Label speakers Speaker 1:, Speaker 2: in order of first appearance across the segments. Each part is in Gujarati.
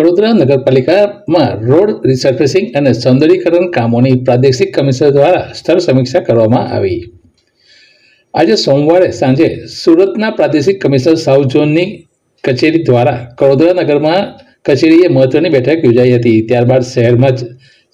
Speaker 1: વડોદરા નગરપાલિકામાં રોડ રિસર્ફેસિંગ અને સૌંદર્યીકરણ કામોની પ્રાદેશિક કમિશનર દ્વારા સ્થળ સમીક્ષા કરવામાં આવી. આજે સોમવારે સાંજે સુરતના પ્રાદેશિક કમિશનર સાઉથ ઝોનની કચેરી દ્વારા વડોદરા નગરમાં કચેરીએ મહત્વની બેઠક યોજાઈ હતી. ત્યારબાદ શહેરમાં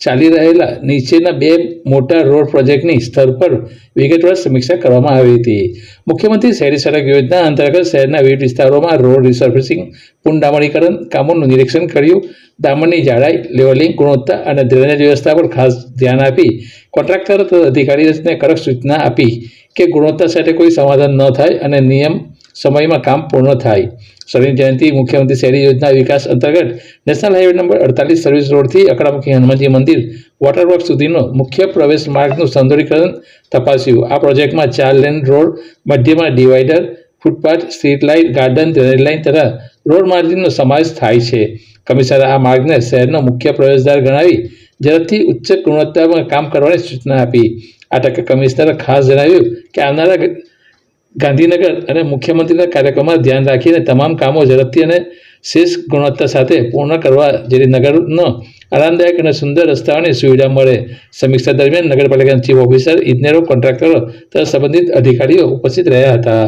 Speaker 1: ચાલી રહેલા નીચેના બે મોટા રોડ પ્રોજેક્ટની સ્તર પર વિગતવાર સમીક્ષા કરવામાં આવી હતી. મુખ્યમંત્રી શહેરી સડક યોજના અંતર્ગત શહેરના વિવિધ વિસ્તારોમાં રોડ રિસર્ફિસિંગ પુનડામણીકરણ કામોનું નિરીક્ષણ કર્યું. દામણની જાડાઈ, લેવલિંગ, ગુણવત્તા અને ડ્રેનેજ વ્યવસ્થા પર ખાસ ધ્યાન આપી કોન્ટ્રાક્ટર તથા અધિકારીઓને કડક સૂચના આપી કે ગુણવત્તા સાથે કોઈ સમાધાન ન થાય અને નિયમ સમયમાં કામ પૂર્ણ થાય. શરીર જયંતિ મુખ્યમંત્રી શહેરી યોજના વિકાસ અંતર્ગત નેશનલ હાઈવે નંબર અડતાલીસ સર્વિસ રોડથી અકડામુખી હનુમાનજી મંદિર વોટરવર્ક સુધીનો મુખ્ય પ્રવેશ માર્ગનું સૌંદર્યકરણ તપાસ્યું. આ પ્રોજેક્ટમાં ચાર લેન રોડ, મધ્યમાં divider, footpath, street light garden drainage line તથા રોડ માર્જિનનો સમાવેશ થાય છે. કમિશનરે આ માર્ગને શહેરનો મુખ્ય પ્રવેશદ્વાર ગણાવી ઝડપથી ઉચ્ચ ગુણવત્તામાં કામ કરવાની સૂચના આપી. આ તકે કમિશનરે ખાસ જણાવ્યું કે આવનારા ગાંધીનગર અને મુખ્યમંત્રીના કાર્યક્રમમાં ધ્યાન રાખીને તમામ કામો ઝડપથી અને શ્રેષ્ઠ ગુણવત્તા સાથે પૂર્ણ કરવા જેથી નગરનો આરામદાયક અને સુંદર રસ્તાઓની સુવિધા મળે. સમીક્ષા દરમિયાન નગરપાલિકાના ચીફ ઓફિસર, ઇજનેરો, કોન્ટ્રાક્ટરો તથા સંબંધિત અધિકારીઓ ઉપસ્થિત રહ્યા હતા.